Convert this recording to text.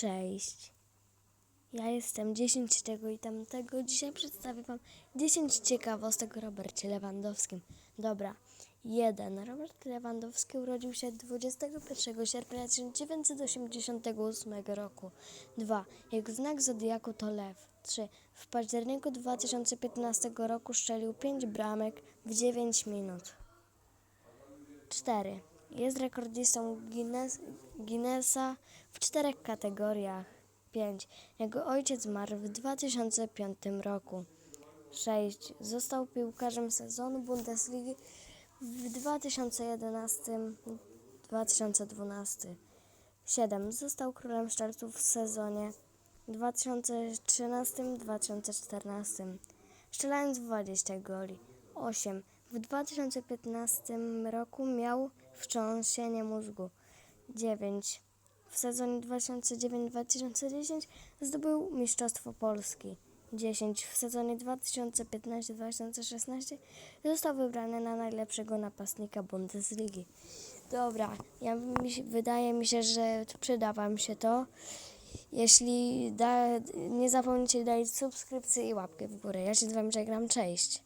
Cześć. Ja jestem 10 tego i tamtego. Dzisiaj przedstawię Wam 10 ciekawostek o Robercie Lewandowskim. Dobra. 1. Robert Lewandowski urodził się 21 sierpnia 1988 roku. 2. Jego znak zodiaku to lew. 3. W październiku 2015 roku strzelił 5 bramek w 9 minut. 4. Jest rekordzistą Guinness, Guinnessa w czterech kategoriach. 5. Jego ojciec zmarł w 2005 roku. 6. Został piłkarzem sezonu Bundesligi w 2011-2012. 7. Został królem strzelców w sezonie 2013-2014, strzelając 20 goli. 8. W 2015 roku miał wstrząsienie mózgu. 9. W sezonie 2009-2010 zdobył Mistrzostwo Polski. 10. W sezonie 2015-2016 został wybrany na najlepszego napastnika Bundesligi. Dobra, ja, mi wydaje mi się, że przyda Wam się to. Jeśli da, nie zapomnijcie dać subskrypcji i łapkę w górę. Ja się z Wami żegnam. Cześć.